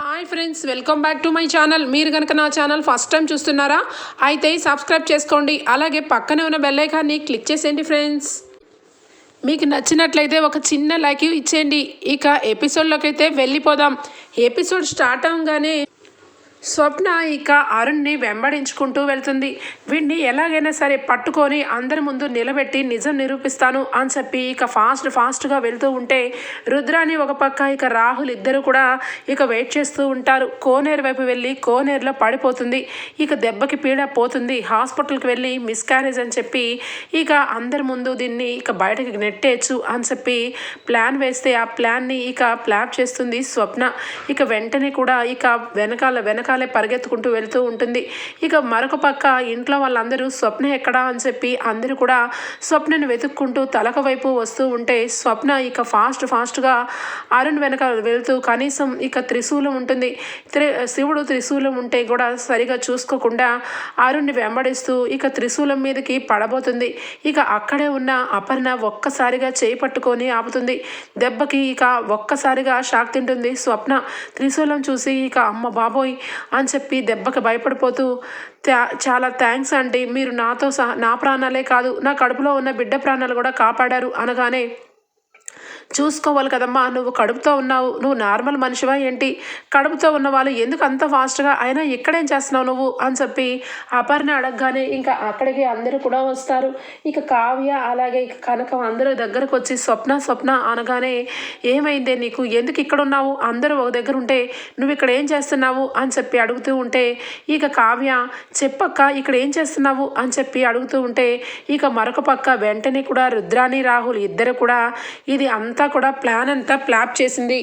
Hi friends welcome back to my channel మీరు కనుక నా ఛానల్ ఫస్ట్ టైం చూస్తున్నారా అయితే సబ్స్క్రైబ్ చేసుకోండి. అలాగే పక్కనే ఉన్న బెల్ ఐకాన్ని క్లిక్ చేసేయండి ఫ్రెండ్స్ మీకు నచ్చినట్లయితే ఒక చిన్న లైక్ ఇచ్చేయండి. ఇక ఎపిసోడ్లోకి అయితే వెళ్ళిపోదాం. ఎపిసోడ్ స్టార్ట్ అవగానే స్వప్న ఇక అరుణ్ని వెంబడించుకుంటూ వెళ్తుంది. వీడిని ఎలాగైనా సరే పట్టుకొని అందరి ముందు నిలబెట్టి నిజం నిరూపిస్తాను అని చెప్పి ఇక ఫాస్ట్ ఫాస్ట్గా వెళ్తూ ఉంటే రుద్రాని ఒక పక్క ఇక రాహుల్ ఇద్దరు కూడా ఇక వెయిట్ చేస్తూ ఉంటారు. కోనేరు వైపు వెళ్ళి కోనేరులో పడిపోతుంది. ఇక దెబ్బకి పీడ పోతుంది. హాస్పిటల్కి వెళ్ళి మిస్క్యారేజ్ అని చెప్పి ఇక అందరి ముందు దీన్ని ఇక బయటకి నెట్టేయచ్చు అని చెప్పి ప్లాన్ వేస్తే ఆ ప్లాన్ని ఇక ప్లాప్ చేస్తుంది స్వప్న. ఇక వెంటనే కూడా ఇక వెనకాల వెనకాలే పరిగెత్తుకుంటూ వెళ్తూ ఉంటుంది. ఇక మరొక పక్క ఇంట్లో వాళ్ళందరూ స్వప్న ఎక్కడా అని చెప్పి అందరూ కూడా స్వప్నను వెతుక్కుంటూ తలక వైపు వస్తూ ఉంటే స్వప్న ఇక ఫాస్ట్ ఫాస్ట్గా అరుణ్ వెనక వెళ్తూ కనీసం ఇక త్రిశూలం ఉంటుంది. త్రి శివుడు త్రిశూలం ఉంటే కూడా సరిగా చూసుకోకుండా అరుణ్ని వెంబడిస్తూ ఇక త్రిశూలం మీదకి పడబోతుంది. ఇక అక్కడే ఉన్న అపర్ణ ఒక్కసారిగా చేయి పట్టుకొని ఆపుతుంది. దెబ్బకి ఇక ఒక్కసారిగా షాక్ తింటుంది స్వప్న. త్రిశూలం చూసి ఇక అమ్మ బాబోయ్ అని చెప్పి దెబ్బకి భయపడిపోతూ చాలా థ్యాంక్స్ అండి మీరు నాతో సహా నా ప్రాణాలే కాదు నా కడుపులో ఉన్న బిడ్డ ప్రాణాలు కూడా కాపాడారు అనగానే చూసుకోవాలి కదమ్మా నువ్వు కడుపుతో ఉన్నావు నువ్వు నార్మల్ మనిషివా ఏంటి? కడుపుతో ఉన్న వాళ్ళు ఎందుకు అంత ఫాస్ట్గా? అయినా ఇక్కడేం చేస్తున్నావు నువ్వు? అని చెప్పి అపర్ణ అడగగానే ఇంకా అక్కడికి అందరూ కూడా వస్తారు. ఇక కావ్య అలాగే ఇక కనకం అందరూ దగ్గరకు వచ్చి స్వప్న స్వప్న అనగానే ఏమైందే నీకు? ఎందుకు ఇక్కడ ఉన్నావు? అందరూ ఒక దగ్గర ఉంటే నువ్వు ఇక్కడ ఏం చేస్తున్నావు? అని చెప్పి అడుగుతూ ఉంటే ఇక కావ్య చెప్పక్క ఇక్కడ ఏం చేస్తున్నావు? అని చెప్పి అడుగుతూ ఉంటే ఇక మరొక పక్క వెంటనే కూడా రుద్రాని రాహుల్ ఇద్దరు కూడా ఇది అంత కూడా ప్లాన్ అంతా ప్లాప్ చేసింది.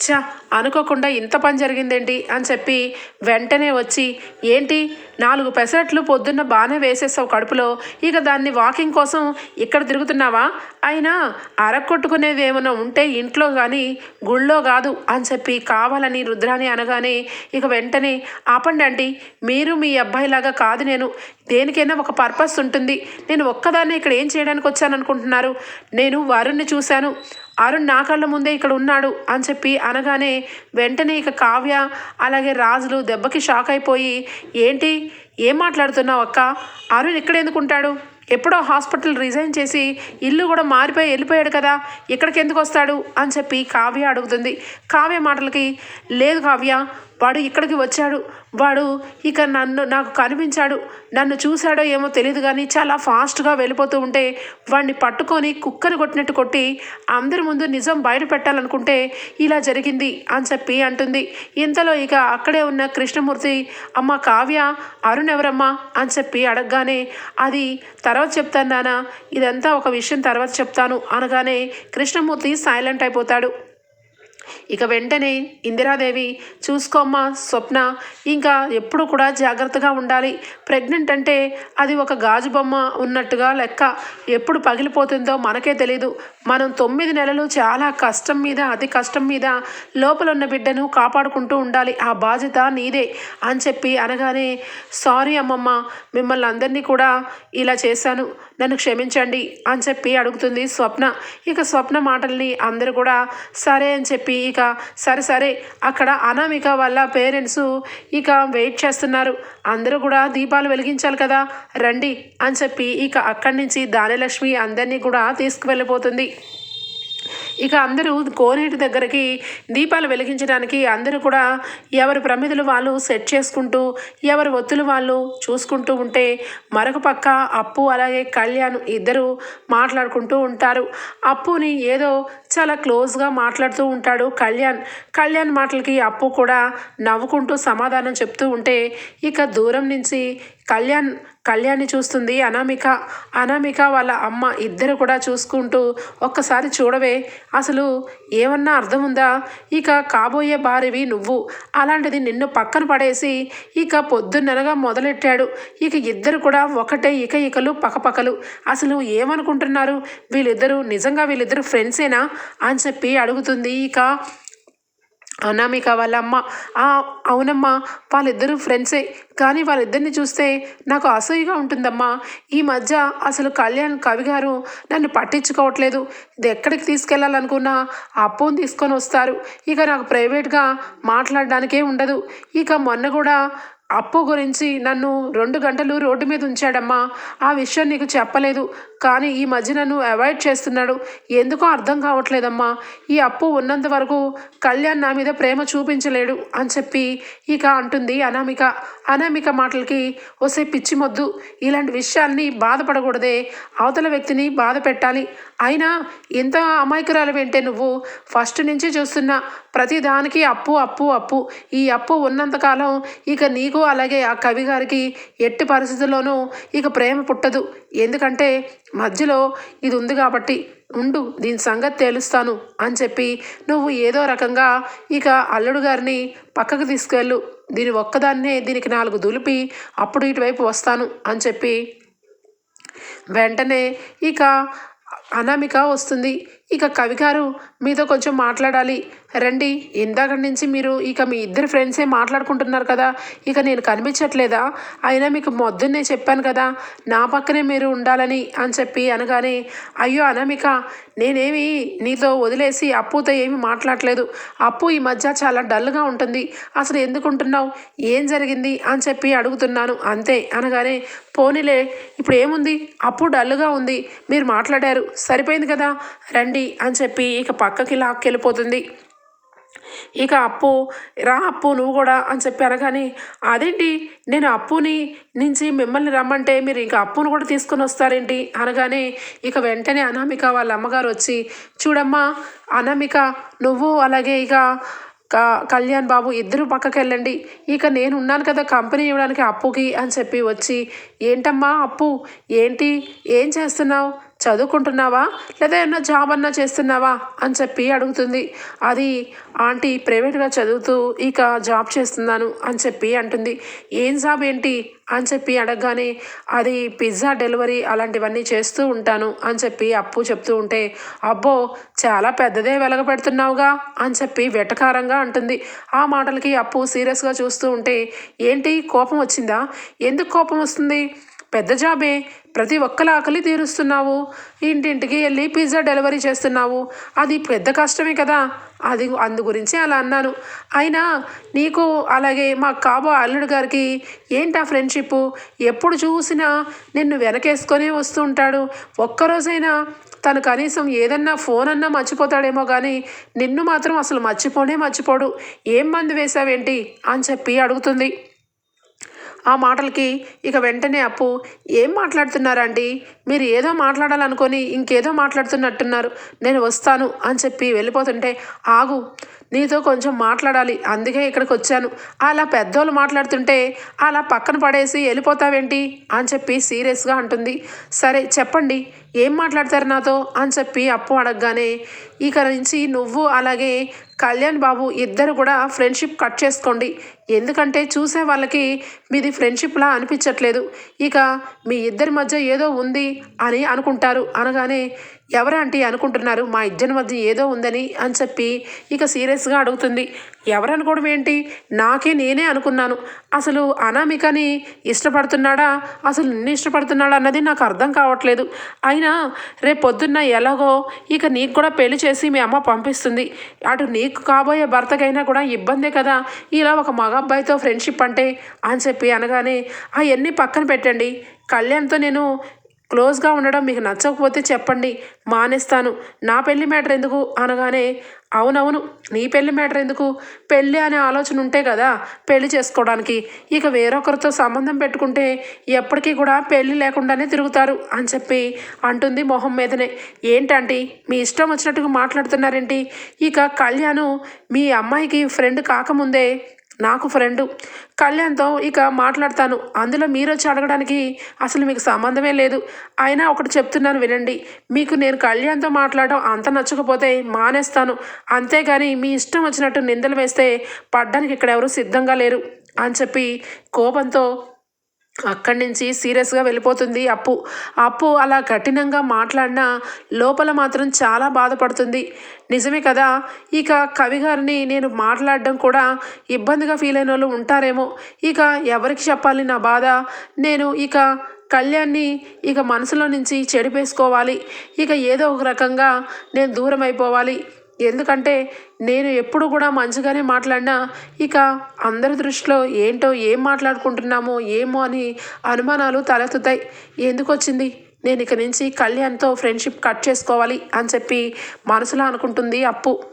చా అనుకోకుండా ఇంత పని జరిగిందేంటి? అని చెప్పి వెంటనే వచ్చి ఏంటి నాలుగు పెసరట్లు పొద్దున్న బాగానే వేసేసావు కడుపులో ఇక దాన్ని వాకింగ్ కోసం ఇక్కడ తిరుగుతున్నావా? అయినా అరక్కొట్టుకునేవి ఏమైనా ఉంటే ఇంట్లో కానీ గుళ్ళో కాదు అని చెప్పి కావాలని రుద్రాని అనగానే ఇక వెంటనే ఆపండి అండి మీరు మీ అబ్బాయిలాగా కాదు నేను దేనికైనా ఒక పర్పస్ ఉంటుంది నేను ఒక్కదాన్ని ఇక్కడ ఏం చేయడానికి వచ్చాను అనుకుంటున్నారు నేను వరుణ్ణి చూశాను అరుణ్ నా కళ్ళ ముందే ఇక్కడ ఉన్నాడు అని చెప్పి అనగానే వెంటనే ఇక కావ్య అలాగే రాజులు దెబ్బకి షాక్ అయిపోయి ఏంటి? ఏం మాట్లాడుతున్నావు అక్క? అరుణ్ ఇక్కడ ఎందుకు ఉంటాడు? ఎప్పుడో హాస్పిటల్ రిజైన్ చేసి ఇల్లు కూడా మారిపోయి వెళ్ళిపోయాడు కదా ఇక్కడికి ఎందుకు వస్తాడు? అని చెప్పి కావ్య అడుగుతుంది. కావ్య మాటలకి లేదు కావ్య వాడు ఇక్కడికి వచ్చాడు. వాడు ఇక నన్ను నాకు కనిపించాడు. నన్ను చూశాడో ఏమో తెలియదు కానీ చాలా ఫాస్ట్గా వెళ్ళిపోతూ ఉంటే వాడిని పట్టుకొని కుక్కను కొట్టినట్టు కొట్టి అందరి ముందు నిజం బయట పెట్టాలనుకుంటే ఇలా జరిగింది అని చెప్పి అంటుంది. ఇంతలో ఇక అక్కడే ఉన్న కృష్ణమూర్తి అమ్మ కావ్య అరుణ్ ఎవరమ్మా? అని చెప్పి అడగగానే అది తర్వాత చెప్తాను నాన్న ఇదంతా ఒక విషయం తర్వాత చెప్తాను. అనగానే కృష్ణమూర్తి సైలెంట్ అయిపోతాడు. ఇక వెంటనే ఇందిరాదేవి చూసుకోమ్మా స్వప్న ఇంకా ఎప్పుడు కూడా జాగ్రత్తగా ఉండాలి. ప్రెగ్నెంట్ అంటే అది ఒక గాజు బొమ్మ ఉన్నట్టుగా లెక్క. ఎప్పుడు పగిలిపోతుందో మనకే తెలీదు. మనం తొమ్మిది నెలలు చాలా కష్టం మీద అతి కష్టం మీద లోపల ఉన్న బిడ్డను కాపాడుకుంటూ ఉండాలి. ఆ బాధ్యత నీదే అని చెప్పి అనగానే సారీ అమ్మమ్మ మిమ్మల్ని అందరినీ కూడా ఇలా చేశాను. నన్ను క్షమించండి అని చెప్పి అడుగుతుంది స్వప్న. ఇక స్వప్న మాటల్ని అందరూ కూడా సరే అని చెప్పి ఇక సరే సరే అక్కడ అనామిక వాళ్ళ పేరెంట్స్ ఇక వెయిట్ చేస్తున్నారు. అందరూ కూడా దీపాలు వెలిగించాలి కదా రండి అని చెప్పి ఇక అక్కడి నుంచి దానిలక్ష్మి అందరినీ కూడా తీసుకువెళ్ళిపోతుంది. ఇక అందరూ కోనేటి దగ్గరికి దీపాలు వెలిగించడానికి అందరూ కూడా ఎవరి ప్రమిదలు వాళ్ళు సెట్ చేసుకుంటూ ఎవరి ఒత్తులు వాళ్ళు చూసుకుంటూ ఉంటే మరొక పక్క అప్పు అలాగే కళ్యాణ్ ఇద్దరు మాట్లాడుకుంటూ ఉంటారు. అప్పుని ఏదో చాలా క్లోజ్గా మాట్లాడుతూ ఉంటాడు కళ్యాణ్. కళ్యాణ్ మాటలకి అప్పు కూడా నవ్వుకుంటూ సమాధానం చెప్తూ ఉంటే ఇక దూరం నుంచి కళ్యాణ్ కళ్యాణ్ని చూస్తుంది. అనామిక అనామిక వాళ్ళ అమ్మ ఇద్దరు కూడా చూసుకుంటూ ఒక్కసారి చూడవే. అసలు ఏమన్నా అర్థం ఉందా ఇక కాబోయే భార్యవి నువ్వు. అలాంటిది నిన్ను పక్కన పడేసి ఇక పొద్దున్ననగా మొదలెట్టాడు. ఇక ఇద్దరు కూడా ఒకటే ఇక ఇకలు పకపకలు. అసలు ఏమనుకుంటున్నారు? వీళ్ళిద్దరూ నిజంగా వీళ్ళిద్దరు ఫ్రెండ్సేనా? అని చెప్పి అడుగుతుంది. ఇక అనామిక వాళ్ళ అమ్మ అవునమ్మా. వాళ్ళిద్దరూ ఫ్రెండ్సే. కానీ వాళ్ళిద్దరిని చూస్తే నాకు అసూయగా ఉంటుందమ్మా. ఈ మధ్య అసలు కళ్యాణ్ కవి గారు నన్ను పట్టించుకోవట్లేదు. ఇది ఎక్కడికి తీసుకెళ్ళాలనుకున్నా అప్పును తీసుకొని వస్తారు. ఇక నాకు ప్రైవేట్గా మాట్లాడడానికే ఉండదు. ఇక మొన్న కూడా అప్పు గురించి నన్ను రెండు గంటలు రోడ్డు మీద ఉంచాడమ్మా. ఆ విషయం నీకు చెప్పలేదు. కానీ ఈ మధ్య నన్ను అవాయిడ్ చేస్తున్నాడు. ఎందుకో అర్థం కావట్లేదమ్మా. ఈ అప్పు ఉన్నంత వరకు కళ్యాణ్ నా మీద ప్రేమ చూపించలేడు అని చెప్పి ఇక అంటుంది అనామిక. అనామిక మాటలకి ఒసే పిచ్చిమొద్దు. ఇలాంటి విషయాల్ని బాధపడకూడదే. అవతల వ్యక్తిని బాధ పెట్టాలి. అయినా ఎంత అమాయకురాలు వింటే నువ్వు? ఫస్ట్ నుంచి చూస్తున్నా ప్రతి దానికి అప్పు అప్పు అప్పు. ఈ అప్పు ఉన్నంతకాలం ఇక నీకు అలాగే ఆ కవి గారికి ఎట్టి పరిస్థితుల్లోనూ ఇక ప్రేమ పుట్టదు. ఎందుకంటే మధ్యలో ఇది ఉంది కాబట్టి ఉండు దీని సంగతి తేలుస్తాను అని చెప్పి నువ్వు ఏదో రకంగా ఇక అల్లుడు గారిని పక్కకు తీసుకెళ్ళు. దీని ఒక్కదాన్నే దీనికి నాలుగు దులిపి అప్పుడు ఇటువైపు వస్తాను అని చెప్పి వెంటనే ఇక అనామిక వస్తుంది. ఇక కవి గారు మీతో కొంచెం మాట్లాడాలి. రండి ఇందాక నుంచి మీరు ఇక మీ ఇద్దరు ఫ్రెండ్సే మాట్లాడుకుంటున్నారు కదా ఇక నేను కనిపించట్లేదా? అయినా మీకు మొద్దున్నే చెప్పాను కదా నా పక్కనే మీరు ఉండాలని అని చెప్పి అనగానే అయ్యో అనామిక నేనేమి నీతో వదిలేసి అప్పుతో ఏమి మాట్లాడలేదు. అప్పు ఈ మధ్య చాలా డల్గా ఉంటుంది. అసలు ఎందుకు ఉంటున్నావు ఏం జరిగింది? అని చెప్పి అడుగుతున్నాను. అంతే అనగానే పోనీలే ఇప్పుడు ఏముంది? అప్పు డల్గా ఉంది. మీరు మాట్లాడారు. సరిపోయింది కదా? రండి అని చెప్పి ఇక పక్కకి లాక్కెళ్ళిపోతుంది. ఇక అప్పు రా అప్పు నువ్వు కూడా అని చెప్పి అనగానే అదేంటి? నేను అప్పుని నుంచి మిమ్మల్ని రమ్మంటే మీరు ఇంకా అప్పును కూడా తీసుకొని వస్తారేంటి? అనగానే ఇక వెంటనే అనామిక వాళ్ళ అమ్మగారు వచ్చి చూడమ్మా అనామిక నువ్వు అలాగే ఇక క- కళ్యాణ్ బాబు ఇద్దరు పక్కకి వెళ్ళండి ఇక నేను ఉన్నాను కదా కంపెనీ ఇవ్వడానికి అప్పుకి అని చెప్పి వచ్చి ఏంటమ్మా అప్పు? ఏంటి? ఏం చేస్తున్నావు? చదువుకుంటున్నావా? లేదా ఏమన్నా జాబ్ అన్నా చేస్తున్నావా? అని చెప్పి అడుగుతుంది. అది ఆంటీ ప్రైవేట్గా చదువుతూ ఇక జాబ్ చేస్తున్నాను అని చెప్పి అంటుంది. ఏం జాబ్ ఏంటి? అని చెప్పి అడగగానే అది పిజ్జా డెలివరీ అలాంటివన్నీ చేస్తూ ఉంటాను అని చెప్పి అప్పు చెప్తూ ఉంటే అబ్బో చాలా పెద్దదే వెలగపెడుతున్నావుగా అని చెప్పి వెటకారంగా అంటుంది. ఆ మాటలకి అప్పు సీరియస్గా చూస్తూ ఉంటే ఏంటి కోపం వచ్చిందా? ఎందుకు కోపం వస్తుంది? పెద్ద జాబే. ప్రతి ఒక్కల ఆకలి తీరుస్తున్నావు. ఇంటింటికి వెళ్ళి పిజ్జా డెలివరీ చేస్తున్నావు. అది పెద్ద కష్టమే కదా. అది అందు గురించి అలా అన్నాను. అయినా నీకు అలాగే మా కాబో అల్లుడు గారికి ఏంటి ఆ ఫ్రెండ్షిప్ ఎప్పుడు చూసినా నిన్ను వెనకేసుకొనే వస్తూ ఉంటాడు. ఒక్కరోజైనా తను కనీసం ఏదన్నా ఫోన్ అన్నా మర్చిపోతాడేమో కానీ నిన్ను మాత్రం అసలు మర్చిపోనే మర్చిపోడు. ఏం మందు వేసావేంటి అని చెప్పి అడుగుతుంది. ఆ మాటలకి ఇక వెంటనే అప్పు. ఏం మాట్లాడుతున్నారండి? మీరు ఏదో మాట్లాడాలనుకొని ఇంకేదో మాట్లాడుతున్నట్టున్నారు. నేను వస్తాను అని చెప్పి వెళ్ళిపోతుంటే ఆగు నీతో కొంచెం మాట్లాడాలి. అందుకే ఇక్కడికి వచ్చాను. అలా పెద్దోళ్ళు మాట్లాడుతుంటే అలా పక్కన పడేసి వెళ్ళిపోతావేంటి? అని చెప్పి సీరియస్గా అంటుంది. సరే చెప్పండి. ఏం మాట్లాడతారు నాతో? అని చెప్పి అప్పు అడగగానే ఇక నుంచి నువ్వు అలాగే కళ్యాణ్ బాబు ఇద్దరు కూడా ఫ్రెండ్షిప్ కట్ చేసుకోండి. ఎందుకంటే చూసే వాళ్ళకి మీది ఫ్రెండ్షిప్లా అనిపించట్లేదు. ఇక మీ ఇద్దరి మధ్య ఏదో ఉంది అని అనుకుంటారు. అనగానే ఎవరంటే అనుకుంటున్నారు? మా ఇద్దరి మధ్య ఏదో ఉందని అని చెప్పి ఇక సీరియస్గా అడుగుతుంది. ఎవరనుకోవడం ఏంటి? నాకే నేనే అనుకున్నాను. అసలు అనామికని ఇష్టపడుతున్నాడా? అసలు నిన్ను ఇష్టపడుతున్నాడా అన్నది నాకు అర్థం కావట్లేదు. అయినా రేపు పొద్దున్న ఎలాగో ఇక నీకు కూడా పెళ్ళి చేసి మీ అమ్మ పంపిస్తుంది. అటు నీకు కాబోయే భర్తకైనా కూడా ఇబ్బందే కదా. ఇలా ఒక మగ అబ్బాయితో ఫ్రెండ్షిప్ అంటే అని చెప్పి అనగానే అవన్నీ పక్కన పెట్టండి. కళ్యాణ్తో నేను క్లోజ్గా ఉండడం మీకు నచ్చకపోతే చెప్పండి మానేస్తాను. నా పెళ్ళి మ్యాటర్ ఎందుకు? అనగానే అవునవును నీ పెళ్ళి మ్యాటర్ ఎందుకు? పెళ్ళి అనే ఆలోచన ఉంటే కదా పెళ్ళి చేసుకోవడానికి. ఇక వేరొకరితో సంబంధం పెట్టుకుంటే ఎప్పటికీ కూడా పెళ్ళి లేకుండానే తిరుగుతారు అని చెప్పి అంటుంది మొహం మీదనే. ఏంటంటే? మీ ఇష్టం వచ్చినట్టుగా మాట్లాడుతున్నారేంటి? ఇక కళ్యాణ్ మీ అమ్మాయికి ఫ్రెండ్ కాకముందే నాకు ఫ్రెండు. కళ్యాణ్తో ఇక మాట్లాడతాను. అందులో మీరు వచ్చి అడగడానికి అసలు మీకు సంబంధమే లేదు. అయినా ఒకటి చెప్తున్నాను వినండి. మీకు నేను కళ్యాణ్తో మాట్లాడడం అంత నచ్చకపోతే మానేస్తాను. అంతేగాని మీ ఇష్టం వచ్చినట్టు నిందలు వేస్తే పడ్డానికి ఇక్కడ ఎవరు సిద్ధంగా లేరు అని చెప్పి కోపంతో అక్కడి నుంచి సీరియస్గా వెళ్ళిపోతుంది అప్పు. అప్పు అలా కఠినంగా మాట్లాడినా లోపల మాత్రం చాలా బాధపడుతుంది. నిజమే కదా? ఇక కవి గారిని నేను మాట్లాడడం కూడా ఇబ్బందిగా ఫీల్ అయిన వాళ్ళు ఉంటారేమో. ఇక ఎవరికి చెప్పాలి నా బాధ? నేను ఇక కళ్యాణ్ని ఇక మనసులో నుంచి చెడిపేసుకోవాలి. ఇక ఏదో ఒక రకంగా నేను దూరం అయిపోవాలి ఎందుకంటే నేను ఎప్పుడు కూడా మంచిగానే మాట్లాడినా ఇక అందరి దృష్టిలో ఏంటో ఏం మాట్లాడుకుంటున్నామో ఏమో అని అనుమానాలు తలెత్తుతాయి. ఎందుకు వచ్చింది? నేను ఇక నుంచి కళ్యాణ్తో ఫ్రెండ్షిప్ కట్ చేసుకోవాలి అని చెప్పి మనసులో అనుకుంటుంది అప్పు.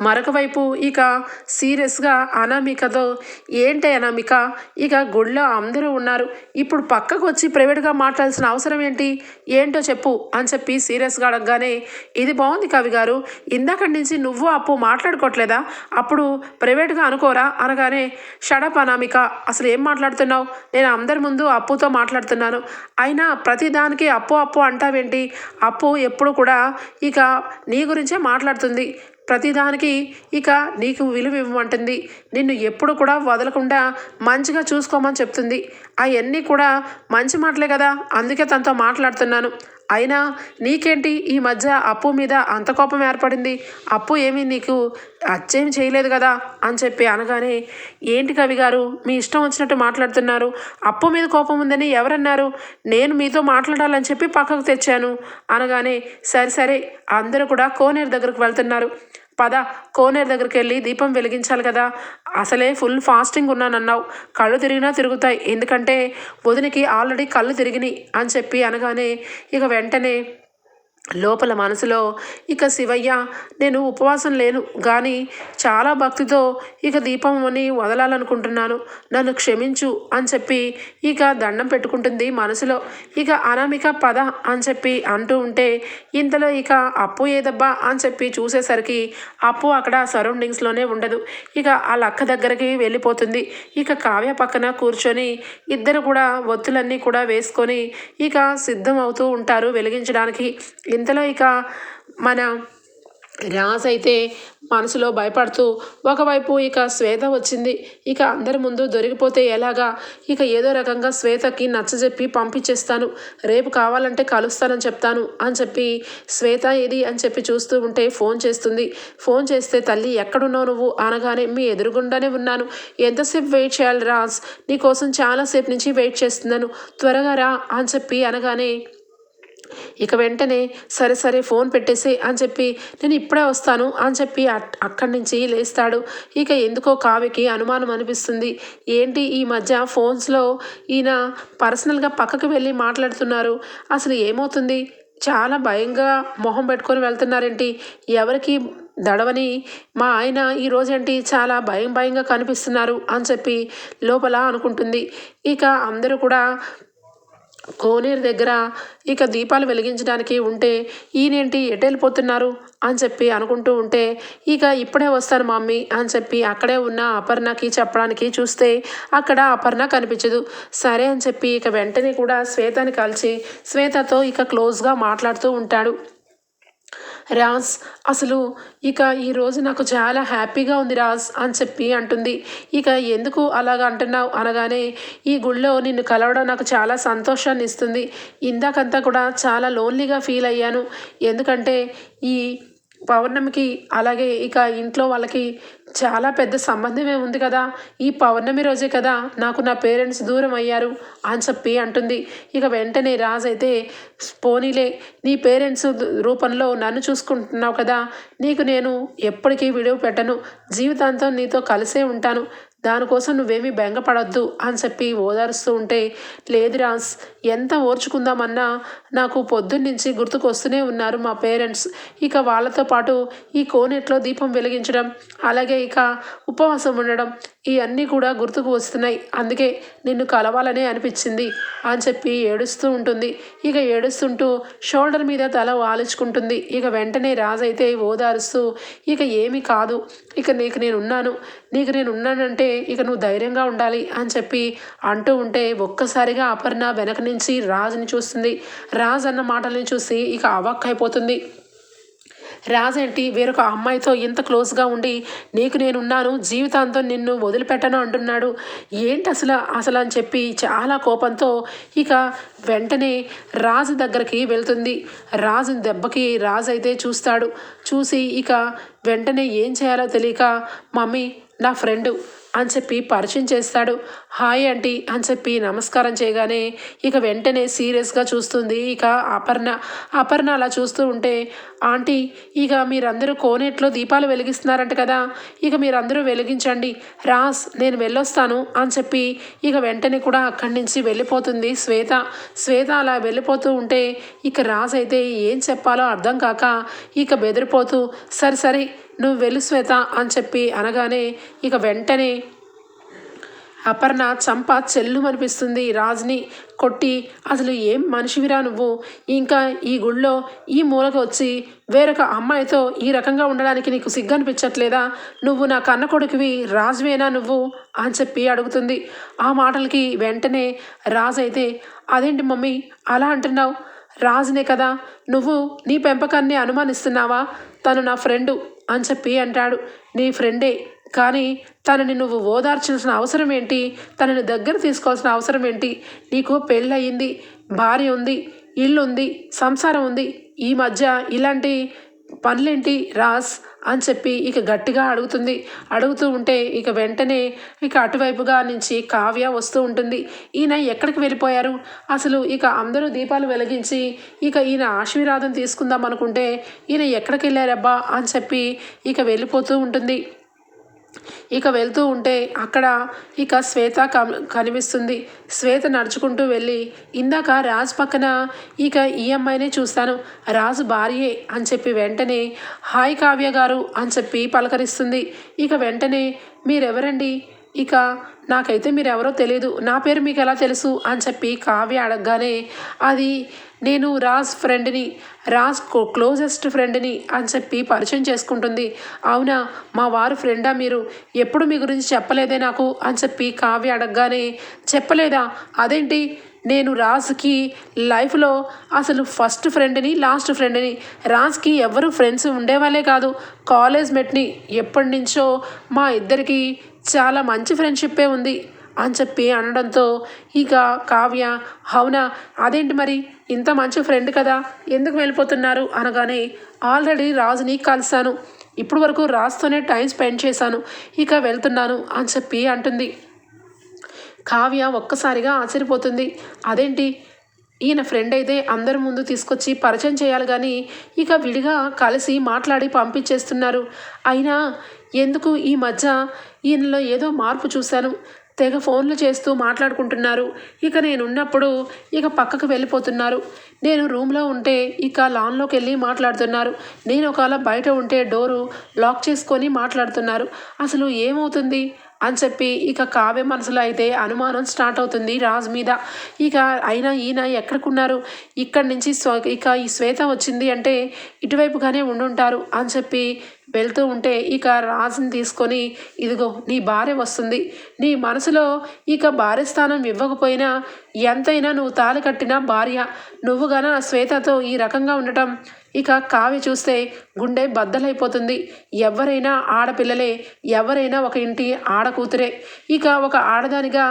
మరొక వైపు ఇక సీరియస్గా అనామికతో ఏంటి అనామిక? ఇక గుడిలో అందరూ ఉన్నారు. ఇప్పుడు పక్కకు వచ్చి ప్రైవేట్గా మాట్లాడాల్సిన అవసరం ఏంటి? ఏంటో చెప్పు అని చెప్పి సీరియస్గా అడగగానే ఇది బాగుంది కవి గారు. ఇందాక నుంచి నువ్వు అప్పు మాట్లాడుకోవట్లేదా? అప్పుడు ప్రైవేట్గా అనుకోరా? అనగానే షడప్ అనామిక అసలు ఏం మాట్లాడుతున్నావు? నేను అందరి ముందు అప్పుతో మాట్లాడుతున్నాను. అయినా ప్రతిదానికి అప్పు అప్పు అంటావేంటి? అప్పు ఎప్పుడు కూడా ఇక నీ గురించే మాట్లాడుతుంది. ప్రతిదానికి ఇక నీకు విలువ ఇవ్వమంటుంది. నిన్ను ఎప్పుడు కూడా వదలకుండా మంచిగా చూసుకోమని చెప్తుంది. అవన్నీ కూడా మంచి మాటలే కదా. అందుకే తనతో మాట్లాడుతున్నాను. అయినా నీకేంటి ఈ మధ్య అప్పు మీద అంత కోపం ఏర్పడింది? అప్పు ఏమీ నీకు అచ్చేం చేయలేదు కదా? అని చెప్పి అనగానే ఏంటి కవి గారు? మీ ఇష్టం వచ్చినట్టు మాట్లాడుతున్నారు. అప్పు మీద కోపం ఉందని ఎవరన్నారు? నేను మీతో మాట్లాడాలని చెప్పి పక్కకు తెచ్చాను. అనగానే సరే సరే. అందరూ కూడా కోనేరు దగ్గరకు వెళ్తున్నారు. పద కోనేరు దగ్గరికి వెళ్ళి దీపం వెలిగించాలి కదా. అసలే ఫుల్ ఫాస్టింగ్ ఉన్నానన్నావు. కళ్ళు తిరిగినా తిరుగుతాయి. ఎందుకంటే వదినకి ఆల్రెడీ కళ్ళు తిరిగినాయి అని చెప్పి అనగానే ఇక వెంటనే లోపల మనసులో ఇక శివయ్య నేను ఉపవాసం లేను కానీ చాలా భక్తితో ఇక దీపం అని వదలాలనుకుంటున్నాను. నన్ను క్షమించు అని చెప్పి ఇక దండం పెట్టుకుంటుంది మనసులో. ఇక అనామిక పద అని చెప్పి అంటూ ఉంటే ఇంతలో ఇక అప్పు ఏదబ్బా అని చెప్పి చూసేసరికి అప్పు అక్కడ సరౌండింగ్స్లోనే ఉండదు. ఇక ఆ లక్క దగ్గరికి వెళ్ళిపోతుంది. ఇక కావ్య పక్కన కూర్చొని ఇద్దరు కూడా ఒత్తులన్నీ కూడా వేసుకొని ఇక సిద్ధం అవుతూ ఉంటారు వెలిగించడానికి. ఇంతలో ఇక మన రాజ్ అయితే మనసులో భయపడుతూ ఒకవైపు ఇక శ్వేత వచ్చింది. ఇక అందరి ముందు దొరికిపోతే ఎలాగా? ఇక ఏదో రకంగా శ్వేతకి నచ్చజెప్పి పంపించేస్తాను. రేపు కావాలంటే కలుస్తానని చెప్తాను అని చెప్పి శ్వేత ఏది అని చెప్పి చూస్తూ ఉంటే ఫోన్ చేస్తుంది. ఫోన్ చేస్తే తల్లి ఎక్కడున్నావు నువ్వు? అనగానే మీ ఎదురుగుండానే ఉన్నాను. ఎంతసేపు వెయిట్ చేయాలి రాజ్? నీకోసం చాలాసేపు నుంచి వెయిట్ చేస్తున్నాను. త్వరగా రా అని చెప్పి అనగానే ఇక వెంటనే సరే సరే ఫోన్ పెట్టేసి అని చెప్పి నేను ఇప్పుడే వస్తాను అని చెప్పి అక్కడి నుంచి లేస్తాడు. ఇక ఎందుకో కావ్యకి అనుమానం అనిపిస్తుంది. ఏంటి ఈ మధ్య ఫోన్స్లో ఈయన పర్సనల్గా పక్కకు వెళ్ళి మాట్లాడుతున్నారు. అసలు ఏమవుతుంది? చాలా భయంగా మొహం పెట్టుకొని వెళ్తున్నారేంటి? ఎవరికి దడవని? మా ఆయన ఈరోజేంటి చాలా భయం భయంగా కనిపిస్తున్నారు అని చెప్పి లోపల అనుకుంటుంది. ఇక అందరూ కూడా కోనేరు దగ్గర ఇక దీపాలు వెలిగించడానికి ఉంటే ఈయనేంటి ఎటు వెళ్ళిపోతున్నారు అని చెప్పి అనుకుంటూ ఉంటే ఇక ఇప్పుడే వస్తాను మమ్మీ అని చెప్పి అక్కడే ఉన్న అపర్ణకి చెప్పడానికి చూస్తే అక్కడ అపర్ణ కనిపించదు. సరే అని చెప్పి ఇక వెంటనే కూడా శ్వేతని కలిసి శ్వేతతో ఇక క్లోజ్గా మాట్లాడుతూ ఉంటాడు. రాజ్ అసలు ఇక ఈరోజు నాకు చాలా హ్యాపీగా ఉంది రాజ్ అని చెప్పి అంటుంది. ఇక ఎందుకు అలాగ అంటున్నావు? అనగానే ఈ గుళ్ళో నిన్ను కలవడం నాకు చాలా సంతోషాన్ని ఇస్తుంది ఇందాకంతా కూడా చాలా లోన్లీగా ఫీల్ అయ్యాను. ఎందుకంటే ఈ పౌర్ణమికి అలాగే ఇక ఇంట్లో వాళ్ళకి చాలా పెద్ద సంబంధమే ఉంది కదా. ఈ పౌర్ణమి రోజే కదా నాకు నా పేరెంట్స్ దూరం అయ్యారు అని చెప్పి అంటుంది. ఇక వెంటనే రాజ్ అయితే పోనీలే నీ పేరెంట్స్ రూపంలో నన్ను చూసుకుంటున్నావు కదా. నీకు నేను ఎప్పటికీ విడివ పెట్టను. జీవితాంతం నీతో కలిసే ఉంటాను. దానికోసం నువ్వేమీ బెంగపడద్దు అని చెప్పి ఓదారుస్తూ ఉంటే లేదు రాజ్ ఎంత ఓర్చుకుందామన్నా నాకు పొద్దున్నుంచి గుర్తుకొస్తూనే ఉన్నారు మా పేరెంట్స్. ఇక వాళ్ళతో పాటు ఈ కోనేట్లో దీపం వెలిగించడం అలాగే ఇక ఉపవాసం ఉండడం ఇవన్నీ కూడా గుర్తుకు వస్తున్నాయి. అందుకే నిన్ను కలవాలనే అనిపించింది అని చెప్పి ఏడుస్తూ ఉంటుంది. ఇక ఏడుస్తుంటూ షోల్డర్ మీద తల వాలించుకుంటుంది. ఇక వెంటనే రాజైతే ఓదారుస్తూ ఇక ఏమీ కాదు ఇక నీకు నేను ఉన్నాను నీకు నేను ఉన్నానంటే ఇక నువ్వు ధైర్యంగా ఉండాలి అని చెప్పి అంటూ ఉంటే ఒక్కసారిగా అపర్ణ వెనక నుంచి రాజుని చూస్తుంది. రాజ్ అన్న మాటల్ని చూసి ఇక అవాక్ అయిపోతుంది రాజేంటి వేరొక అమ్మాయితో ఇంత క్లోజ్గా ఉండి నీకు నేనున్నాను జీవితాంతం నిన్ను వదిలిపెట్టను అంటున్నాడు. ఏంటి అసలు అసలు అని చెప్పి చాలా కోపంతో ఇక వెంటనే రాజు దగ్గరికి వెళ్తుంది. రాజు దెబ్బకి రాజు అయితే చూస్తాడు. చూసి ఇక వెంటనే ఏం చేయాలో తెలియక మమ్మీ నా ఫ్రెండు అని చెప్పి పరిచయం చేస్తాడు. హాయ్ ఆంటీ అని చెప్పి నమస్కారం చేయగానే ఇక వెంటనే సీరియస్గా చూస్తుంది. ఇక అపర్ణ అపర్ణ అలా చూస్తూ ఉంటే ఆంటీ ఇక మీరందరూ కోనేట్లో దీపాలు వెలిగిస్తున్నారంట కదా ఇక మీరందరూ వెలిగించండి. రాస్ నేను వెళ్ళొస్తాను. అని చెప్పి ఇక వెంటనే కూడా అక్కడి నుంచి వెళ్ళిపోతుంది. శ్వేత శ్వేత అలా వెళ్ళిపోతూ ఉంటే ఇక రాజ్ అయితే ఏం చెప్పాలో అర్థం కాక ఇక బెదిరిపోతూ సరే సరే నువ్వు వెళ్ళు శ్వేత అని చెప్పి అనగానే ఇక వెంటనే అపర్ణ చంప చెల్లుమనిపిస్తుంది. రాజుని కొట్టి అసలు ఏం మనిషివిరా నువ్వు? ఇంకా ఈ గుళ్ళో ఈ మూలకు వచ్చి వేరొక అమ్మాయితో ఈ రకంగా ఉండడానికి నీకు సిగ్గు అనిపించట్లేదా నువ్వు నా కన్న కొడుకువి రాజువేనా నువ్వు? అని చెప్పి అడుగుతుంది. ఆ మాటలకి వెంటనే రాజు అయితే అదేంటి మమ్మీ? అలా అంటున్నావు? రాజునే కదా. నువ్వు నీ పెంపకాన్ని అనుమానిస్తున్నావా? తను నా ఫ్రెండు. అని చెప్పి అంటాడు. నీ ఫ్రెండే కానీ తనని నువ్వు ఓదార్చాల్సిన అవసరం ఏంటి? తనని దగ్గర తీసుకోవాల్సిన అవసరం ఏంటి? నీకు పెళ్ళయింది భార్య ఉంది ఇల్లు ఉంది సంసారం ఉంది. ఈ మధ్య ఇలాంటి పనులేంటి? రాస్ అని చెప్పి ఇక గట్టిగా అడుగుతుంది. అడుగుతూ ఉంటే ఇక వెంటనే ఇక అటువైపుగా నుంచి కావ్య వస్తూ ఉంటుంది. ఈయన ఎక్కడికి వెళ్ళిపోయారు? అసలు ఇక అందరూ దీపాలు వెలిగించి ఇక ఈయన ఆశీర్వాదం తీసుకుందాం అనుకుంటే ఈయన ఎక్కడికి వెళ్ళారబ్బా అని చెప్పి ఇక వెళ్ళిపోతూ ఉంటుంది. ఇక వెళ్తూ ఉంటే అక్కడ ఇక శ్వేత కనిపిస్తుంది. శ్వేత నడుచుకుంటూ వెళ్ళి ఇందాక రాజు పక్కన ఇక ఈ అమ్మాయినే చూస్తాను. రాజు భార్యే అని చెప్పి వెంటనే హాయ్ కావ్య గారు అని చెప్పి పలకరిస్తుంది. ఇక వెంటనే మీరెవరండి? ఇక నాకైతే మీరు ఎవరో తెలియదు నా పేరు మీకు ఎలా తెలుసు? అని చెప్పి కావ్య అడగగానే అది నేను రాజ్ ఫ్రెండ్ని రాజ్ క్లోజెస్ట్ ఫ్రెండ్ని అని చెప్పి పరిచయం చేసుకుంటుంది. అవునా? మా వారు ఫ్రెండా మీరు? ఎప్పుడు మీ గురించి చెప్పలేదే నాకు? అని చెప్పి కావ్య అడగగానే చెప్పలేదా? అదేంటి? నేను రాజ్కి లైఫ్లో అసలు ఫస్ట్ ఫ్రెండ్ని లాస్ట్ ఫ్రెండ్ని రాజ్కి ఎవరు ఫ్రెండ్స్ ఉండేవాళ్ళే కాదు. కాలేజ్ మెట్ని ఎప్పటి నుంచో మా ఇద్దరికి చాలా మంచి ఫ్రెండ్షిప్పే ఉంది అని చెప్పి అనడంతో ఇక కావ్య అవునా అదేంటి మరి? ఇంత మంచి ఫ్రెండ్ కదా? ఎందుకు వెళ్ళిపోతున్నారు? అనగానే ఆల్రెడీ రాజుని కలిశాను. ఇప్పుడు వరకు రాజుతోనే టైం స్పెండ్ చేశాను. ఇక వెళ్తున్నాను అని చెప్పి అంటుంది. కావ్య ఒక్కసారిగా ఆశ్చర్యపోతుంది. అదేంటి? ఈయన ఫ్రెండ్ అయితే అందరి ముందు తీసుకొచ్చి పరిచయం చేయాలి కానీ ఇక విడిగా కలిసి మాట్లాడి పంపించేస్తున్నారు. అయినా ఎందుకు ఈ మధ్య ఈయనలో ఏదో మార్పు చూశాను. తెగ ఫోన్లు చేస్తూ మాట్లాడుకుంటున్నారు. ఇక నేను ఉన్నప్పుడు ఇక పక్కకు వెళ్ళిపోతున్నారు. నేను రూమ్లో ఉంటే ఇక లాన్లోకి వెళ్ళి మాట్లాడుతున్నారు. నేను ఒకవేళ బయట ఉంటే డోరు లాక్ చేసుకొని మాట్లాడుతున్నారు. అసలు ఏమవుతుంది? అని చెప్పి ఇక కావ్య మనసులో అయితే అనుమానం స్టార్ట్ అవుతుంది రాజు మీద. ఇక అయినా ఈయన ఎక్కడికున్నారు? ఇక్కడి నుంచి స్వ ఇక ఈ శ్వేత వచ్చింది అంటే ఇటువైపుగానే ఉండుంటారు అని చెప్పి వెళ్తూ ఉంటే ఇక రాజుని తీసుకొని ఇదిగో నీ భార్య వస్తుంది. నీ మనసులో ఇక భార్య స్థానం ఇవ్వకపోయినా ఎంతైనా నువ్వు తాళి కట్టిన భార్య. నువ్వు గన శ్వేతతో ఈ రకంగా ఉండటం? ఇక కావ్య చూస్తే గుండె బద్దలైపోతుంది. ఎవరైనా ఆడపిల్లలే ఎవరైనా ఒక ఇంటి ఆడకూతురే. ఇక ఒక ఆడదానిగా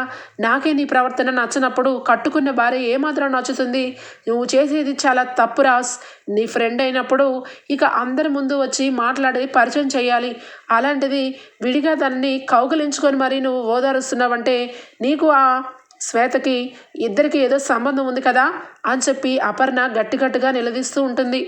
నాకే నీ ప్రవర్తన నచ్చనప్పుడు కట్టుకున్న భార్య ఏమాత్రం నచ్చుతుంది? నువ్వు చేసేది చాలా తప్పు రాస్. నీ ఫ్రెండ్ అయినప్పుడు ఇక అందరి ముందు వచ్చి మాట్లాడి పరిచయం చేయాలి అలాంటిది విడిగా దాన్ని కౌగలించుకొని మరి నువ్వు ఓదారుస్తున్నావంటే నీకు ఆ శ్వేతకి ఇద్దరికి ఏదో సంబంధం ఉంది కదా అని చెప్పి అపర్ణ గట్టిగట్టుగా నిలదీస్తూ ఉంటుంది.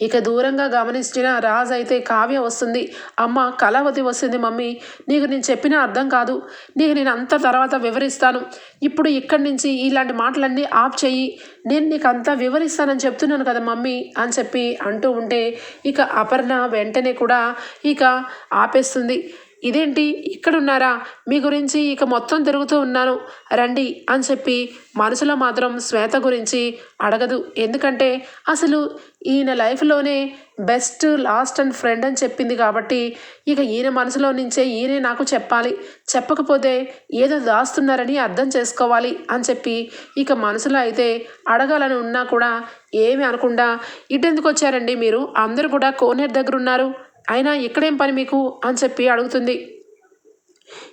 ఇక దూరంగా గమనించిన రాజ్ అయితే కావ్య వస్తుంది. అమ్మ కళావతి వస్తుంది మమ్మీ. నీకు నేను చెప్పినా అర్థం కాదు. నీకు నేను అంత తర్వాత వివరిస్తాను. ఇప్పుడు ఇక్కడి నుంచి ఇలాంటి మాటలన్నీ ఆఫ్ చెయ్యి. నేను నీకు అంతా వివరిస్తానని చెప్తున్నాను కదా మమ్మీ అని చెప్పి అంటూ ఉంటే ఇక అపర్ణ వెంటనే కూడా ఇక ఆపేస్తుంది. ఇదేంటి? ఇక్కడున్నారా? మీ గురించి ఇక మొత్తం తిరుగుతూ ఉన్నాను. రండి అని చెప్పి మనసులో మాత్రం శ్వేత గురించి అడగదు. ఎందుకంటే అసలు ఈయన లైఫ్లోనే బెస్ట్ లాస్ట్ అండ్ ఫ్రెండ్ అని చెప్పింది కాబట్టి ఇక ఈయన మనసులో నుంచే ఈయనే నాకు చెప్పాలి. చెప్పకపోతే ఏదో దాస్తున్నారని అర్థం చేసుకోవాలి అని చెప్పి ఇక మనసులో అయితే అడగాలని ఉన్నా కూడా ఏమి అనకుండా ఇటెందుకు వచ్చారండి మీరు? అందరూ కూడా కోనేరు దగ్గర ఉన్నారు. అయినా ఇక్కడేం పని మీకు? అని చెప్పి అడుగుతుంది.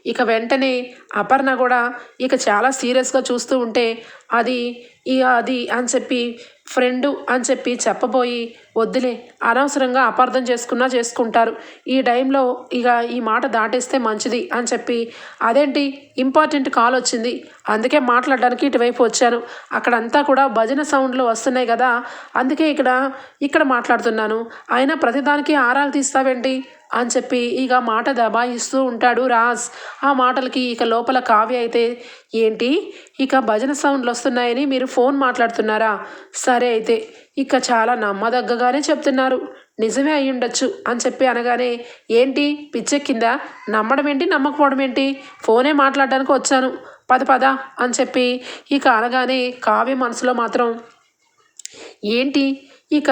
ఇక వెంటనే అపర్ణ కూడా ఇక చాలా సీరియస్గా చూస్తూ ఉంటే అది ఇక అది అని చెప్పి ఫ్రెండు అని చెప్పి చెప్పబోయి వద్దులే అనవసరంగా అపార్థం చేసుకున్నా చేసుకుంటారు. ఈ టైంలో ఇక ఈ మాట దాటేస్తే మంచిది అని చెప్పి అదేంటి ఇంపార్టెంట్ కాల్ వచ్చింది. అందుకే మాట్లాడడానికి ఇటువైపు వచ్చాను. అక్కడంతా కూడా భజన సౌండ్లు వస్తున్నాయి కదా అందుకే ఇక్కడ ఇక్కడ మాట్లాడుతున్నాను. అయినా ప్రతిదానికి ఆరాలు తీస్తావేంటి? అని చెప్పి ఇక మాట దబాయిస్తూ ఉంటాడు రాజ్. ఆ మాటలకి ఇక లోపల కావ్య అయితే ఏంటి? ఇక భజన సౌండ్లు వస్తున్నాయని మీరు ఫోన్ మాట్లాడుతున్నారా? సరే అయితే ఇక చాలా నమ్మదగ్గగానే చెప్తున్నారు. నిజమే అయి ఉండొచ్చు అని చెప్పి అనగానే ఏంటి? పిచ్చెక్కిందా? నమ్మడం ఏంటి? నమ్మకపోవడం ఏంటి? ఫోనే మాట్లాడడానికి వచ్చాను. పద పద అని చెప్పి ఇక అనగానే కావ్య మనసులో మాత్రం ఏంటి? ఇక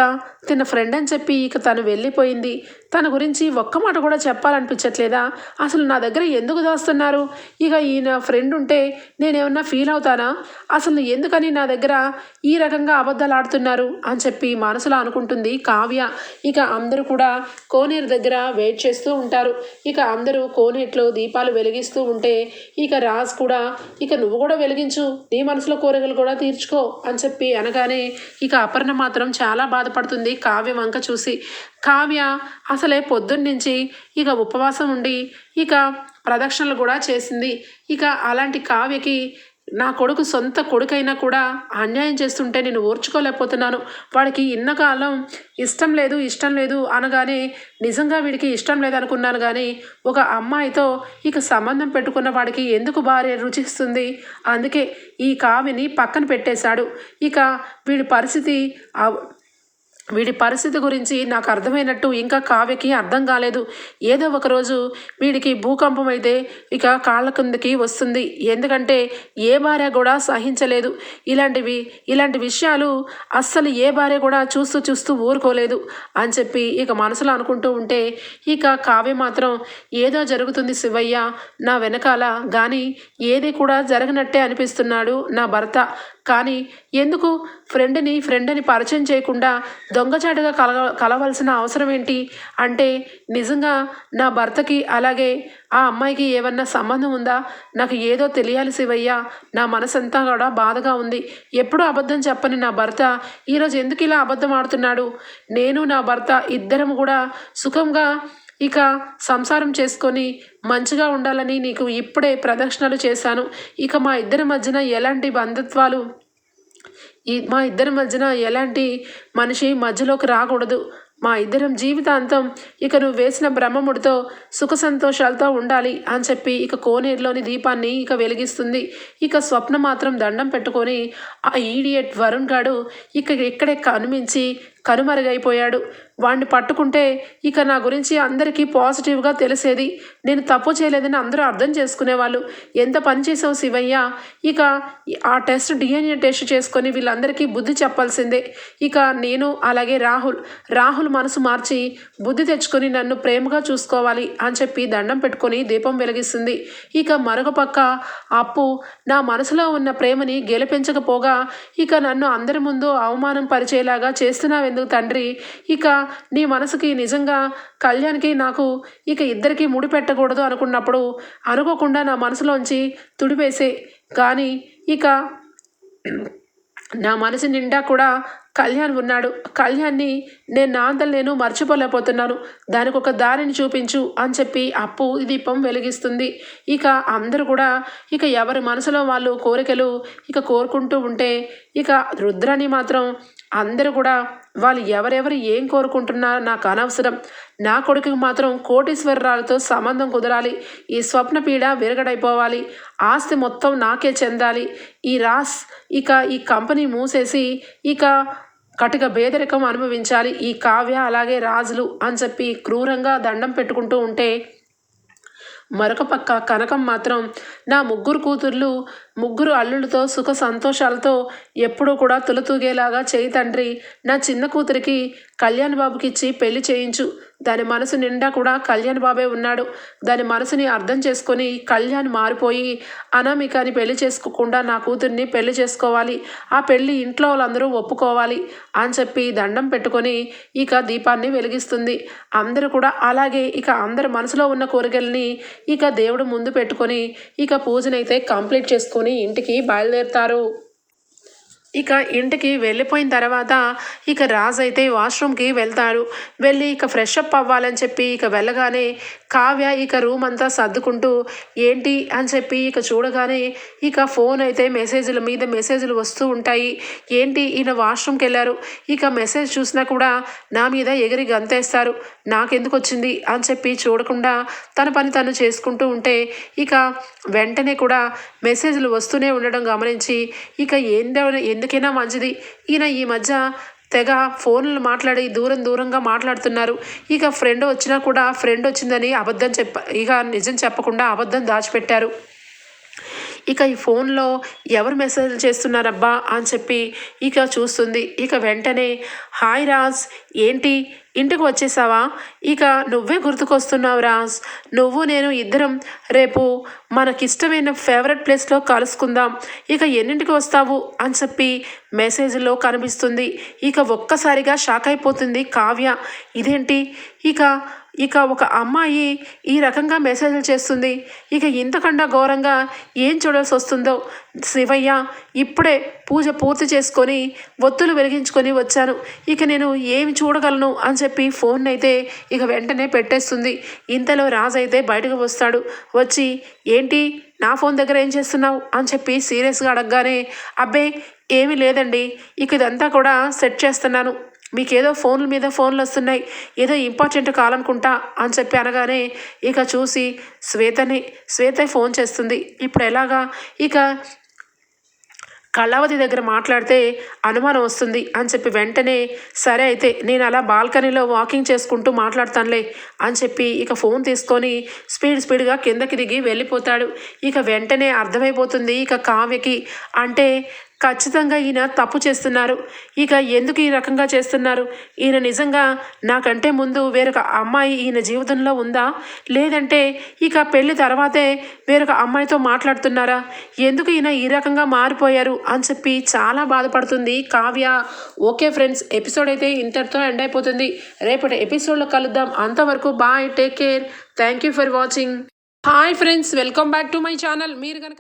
తిన ఫ్రెండ్ అని చెప్పి ఇక తను వెళ్ళిపోయింది. తన గురించి ఒక్క మాట కూడా చెప్పాలనిపించట్లేదా? అసలు నా దగ్గర ఎందుకు దాస్తున్నారు? ఇక ఈయన ఫ్రెండ్ ఉంటే నేనేమన్నా ఫీల్ అవుతానా? అసలు ఎందుకని నా దగ్గర ఈ రకంగా అబద్ధాలు ఆడుతున్నారు? అని చెప్పి మనసులో అనుకుంటుంది కావ్య. ఇక అందరూ కూడా కోనేరు దగ్గర వెయిట్ చేస్తూ ఉంటారు. ఇక అందరూ కోనేట్లో దీపాలు వెలిగిస్తూ ఉంటే ఇక రాజ్ కూడా ఇక నువ్వు కూడా వెలిగించు. నీ మనసులో కోరికలు కూడా తీర్చుకో. అని చెప్పి అనగానే ఇక అపర్ణ మాత్రం చాలా బాధపడుతుంది కావ్య వంక చూసి. కావ్య అసలే పొద్దున్నుంచి ఇక ఉపవాసం ఉండి ఇక ప్రదక్షిణలు కూడా చేసింది. ఇక అలాంటి కావ్యకి నా కొడుకు సొంత కొడుకైనా కూడా అన్యాయం చేస్తుంటే నేను ఓర్చుకోలేకపోతున్నాను. వాడికి ఇన్నకాలం ఇష్టం లేదు ఇష్టం లేదు అనగానే నిజంగా వీడికి ఇష్టం లేదనుకున్నాను కానీ ఒక అమ్మాయితో ఇక సంబంధం పెట్టుకున్న వాడికి ఎందుకు భార్య రుచిస్తుంది? అందుకే ఈ కావిని పక్కన పెట్టేశాడు. ఇక వీడి పరిస్థితి వీడి పరిస్థితి గురించి నాకు అర్థమైనట్టు ఇంకా కావ్యకి అర్థం కాలేదు. ఏదో ఒకరోజు వీడికి భూకంపం అయితే ఇక కాళ్ళ కిందకి వస్తుంది. ఎందుకంటే ఏ భార్య కూడా సహించలేదు. ఇలాంటివి ఇలాంటి విషయాలు అస్సలు ఏ భార్య కూడా చూస్తూ చూస్తూ ఊరుకోలేదు అని చెప్పి ఇక మనసులో అనుకుంటూ ఉంటే ఇక కావ్య మాత్రం ఏదో జరుగుతుంది శివయ్య నా వెనకాల కానీ ఏది కూడా జరగనట్టే అనిపిస్తున్నాడు నా భర్త. కానీ ఎందుకు ఫ్రెండ్ని ఫ్రెండ్ అని పరిచయం చేయకుండా దొంగచాటుగా కలగ కలవలసిన అవసరం ఏంటి? అంటే నిజంగా నా భర్తకి అలాగే ఆ అమ్మాయికి ఏమన్నా సంబంధం ఉందా? నాకు ఏదో తెలియాలి శివయ్య. నా మనసంతా కూడా బాధగా ఉంది. ఎప్పుడూ అబద్ధం చెప్పని నా భర్త ఈరోజు ఎందుకు ఇలా అబద్ధం ఆడుతున్నాడు? నేను నా భర్త ఇద్దరం కూడా సుఖంగా ఇక సంసారం చేసుకొని మంచిగా ఉండాలని నీకు ఇప్పుడే ప్రదక్షిణలు చేశాను. ఇక మా ఇద్దరి మధ్యన ఎలాంటి బంధుత్వాలు ఈ మా ఇద్దరి మధ్యన ఎలాంటి మనిషి మధ్యలోకి రాకూడదు. మా ఇద్దరం జీవితాంతం ఇక నువ్వు వేసిన బ్రహ్మముడితో సుఖ సంతోషాలతో ఉండాలి అని చెప్పి ఇక కోనేరులోని దీపాన్ని ఇక వెలిగిస్తుంది. ఇక స్వప్న మాత్రం దండం పెట్టుకొని ఆ ఈడియట్ వరుణ్ గాడు ఇక ఇక్కడే కనుమించి కనుమరుగైపోయాడు. వాడిని పట్టుకుంటే ఇక నా గురించి అందరికీ పాజిటివ్గా తెలిసేది నేను తప్పు చేయలేదని అందరూ అర్థం చేసుకునేవాళ్ళు. ఎంత పని చేసావు శివయ్య? ఇక ఆ టెస్ట్ డిఎన్ఏ టెస్ట్ చేసుకొని వీళ్ళందరికీ బుద్ధి చెప్పాల్సిందే. ఇక నేను అలాగే రాహుల్. రాహుల్ మనసు మార్చి బుద్ధి తెచ్చుకొని నన్ను ప్రేమగా చూసుకోవాలి అని చెప్పి దండం పెట్టుకొని దీపం వెలిగిస్తుంది. ఇక మరొక పక్క అప్పు నా మనసులో ఉన్న ప్రేమని గెలిపించకపోగా ఇక నన్ను అందరి ముందు అవమానం పరిచేలాగా చేస్తున్నావెందుకు తండ్రి? ఇక నీ మనసుకి నిజంగా కళ్యాణ్కి నాకు ఇక ఇద్దరికి ముడి పెట్టకూడదు అనుకున్నప్పుడు అనుకోకుండా నా మనసులోంచి తుడిపేసే. కానీ ఇక నా మనసు నిండా కూడా కళ్యాణ్ ఉన్నాడు. కళ్యాణ్ని నేను నా అంతలు నేను మర్చిపోలేకపోతున్నాను. దానికి ఒక దారిని చూపించు అని చెప్పి అప్పు దీపం వెలిగిస్తుంది. ఇక అందరూ కూడా ఇక ఎవరి మనసులో వాళ్ళు కోరికలు ఇక కోరుకుంటూ ఉంటే ఇక రుద్రాని మాత్రం అందరూ కూడా వాళ్ళు ఎవరెవరు ఏం కోరుకుంటున్నారో నాకు అనవసరం. నా కొడుకుకి మాత్రం కోటీశ్వరరాలతో సంబంధం కుదరాలి. ఈ స్వప్న పీడ విరగడైపోవాలి. ఆస్తి మొత్తం నాకే చెందాలి. ఈ రాస్ ఇక ఈ కంపెనీ మూసేసి ఇక కటిక బేదరికం అనుభవించాలి. ఈ కావ్య అలాగే రాజులు అని చెప్పి క్రూరంగా దండం పెట్టుకుంటూ ఉంటే మరొక పక్క కనకం మాత్రం నా ముగ్గురు కూతుర్లు ముగ్గురు అల్లులతో సుఖ సంతోషాలతో ఎప్పుడూ కూడా తులతూగేలాగా చేయి తండ్రి నా చిన్న కూతురికి కళ్యాణ్ బాబుకి ఇచ్చి పెళ్ళి చేయించు. దాని మనసు నిండా కూడా కళ్యాణ్ బాబే ఉన్నాడు. దాని మనసుని అర్థం చేసుకొని కళ్యాణ్ మారిపోయి అనామికాని పెళ్ళి చేసుకోకుండా నా కూతుర్ని పెళ్ళి చేసుకోవాలి. ఆ పెళ్ళి ఇంట్లో వాళ్ళందరూ ఒప్పుకోవాలి అని చెప్పి దండం పెట్టుకొని ఇక దీపాన్ని వెలిగిస్తుంది. అందరూ కూడా అలాగే ఇక అందరి మనసులో ఉన్న కోరికల్ని ఇక దేవుడు ముందు పెట్టుకొని ఇక పూజనైతే కంప్లీట్ చేసుకొని ఇంటికి బయలుదేరుతారు. ఇక ఇంటికి వెళ్ళిపోయిన తర్వాత ఇక రాజ్ అయితే వాష్రూమ్కి వెళ్తాడు. వెళ్ళి ఇక ఫ్రెష్ అప్ అవ్వాలని చెప్పి ఇక వెళ్ళగానే కావ్య ఇక రూమ్ అంతా సర్దుకుంటూ ఏంటి? అని చెప్పి ఇక చూడగానే ఇక ఫోన్ అయితే మెసేజ్ల మీద మెసేజ్లు వస్తూ ఉంటాయి. ఏంటి? ఈయన వాష్రూమ్కి వెళ్ళారు. ఇక మెసేజ్ చూసినా కూడా నా మీద ఎగిరి గంతేస్తారు. నాకెందుకు వచ్చింది? అని చెప్పి చూడకుండా తన పని తను చేసుకుంటూ ఉంటే ఇక వెంటనే కూడా మెసేజ్లు వస్తూనే ఉండడం గమనించి ఇక ఏందో ఎందుకైనా మంచిది. ఈయన ఈ మధ్య తెగ ఫోన్లు మాట్లాడి దూరం దూరంగా మాట్లాడుతున్నారు. ఇక ఫ్రెండ్ వచ్చినా కూడా ఫ్రెండ్ వచ్చిందని అబద్ధం చెప్ప ఇక నిజం చెప్పకుండా అబద్ధం దాచిపెట్టారు. ఇక ఈ ఫోన్లో ఎవరు మెసేజ్ చేస్తున్నారబ్బా అని చెప్పి ఇక చూస్తుంది. ఇక వెంటనే హాయ్ రాజ్ ఏంటి? ఇంటికి వచ్చేసావా? ఇక నువ్వే గుర్తుకొస్తున్నావు రాజ్. నువ్వు నేను ఇద్దరం రేపు మనకిష్టమైన ఫేవరెట్ ప్లేస్లో కలుసుకుందాం. ఇక ఎన్నింటికి వస్తావు? అని చెప్పి మెసేజ్లో కనిపిస్తుంది. ఇక ఒక్కసారిగా షాక్ అయిపోతుంది కావ్య. ఇదేంటి? ఇక ఇక ఒక అమ్మాయి ఈ రకంగా మెసేజ్లు చేస్తుంది. ఇక ఇంతకన్నా ఘోరంగా ఏం చూడాల్సి వస్తుందో? శివయ్య ఇప్పుడే పూజ పూర్తి చేసుకొని ఒత్తులు వెలిగించుకొని వచ్చాను ఇక నేను ఏమి చూడగలను అని చెప్పి ఫోన్ అయితే ఇక వెంటనే పెట్టేస్తుంది. ఇంతలో రాజు అయితే బయటకు వస్తాడు. వచ్చి ఏంటి? నా ఫోన్ దగ్గర ఏం చేస్తున్నావు? అని చెప్పి సీరియస్గా అడగగానే అబ్బే ఏమీ లేదండి. ఇక ఇదంతా కూడా సెట్ చేస్తున్నాను. మీకు ఏదో ఫోన్ల మీద ఫోన్లు వస్తున్నాయి ఏదో ఇంపార్టెంట్ కావాలనుకుంటా అని చెప్పి అనగానే ఇక చూసి శ్వేతని శ్వేత ఫోన్ చేస్తుంది. ఇప్పుడు ఎలాగా? ఇక కళావతి దగ్గర మాట్లాడితే అనుమానం వస్తుంది అని చెప్పి వెంటనే సరే అయితే నేను అలా బాల్కనీలో వాకింగ్ చేసుకుంటూ మాట్లాడతానులే అని చెప్పి ఇక ఫోన్ తీసుకొని స్పీడ్ స్పీడ్గా కిందకి దిగి వెళ్ళిపోతాడు. ఇక వెంటనే అర్థమైపోతుంది ఇక కావ్యకి అంటే ఖచ్చితంగా ఈయన తప్పు చేస్తున్నారు. ఇక ఎందుకు ఈ రకంగా చేస్తున్నారు? ఈయన నిజంగా నాకంటే ముందు వేరొక అమ్మాయి ఈయన జీవితంలో ఉందా? లేదంటే ఇక పెళ్ళి తర్వాతే వేరొక అమ్మాయితో మాట్లాడుతున్నారా? ఎందుకు ఈయన ఈ రకంగా మారిపోయారు? అని చెప్పి చాలా బాధపడుతుంది కావ్య. ఓకే ఫ్రెండ్స్ ఎపిసోడ్ అయితే ఇంతటితో ఎండ్ అయిపోతుంది. రేపటి ఎపిసోడ్లో కలుద్దాం. అంతవరకు bye take care. Thank you for watching. Hi friends welcome back to my channel. మీరు కనుక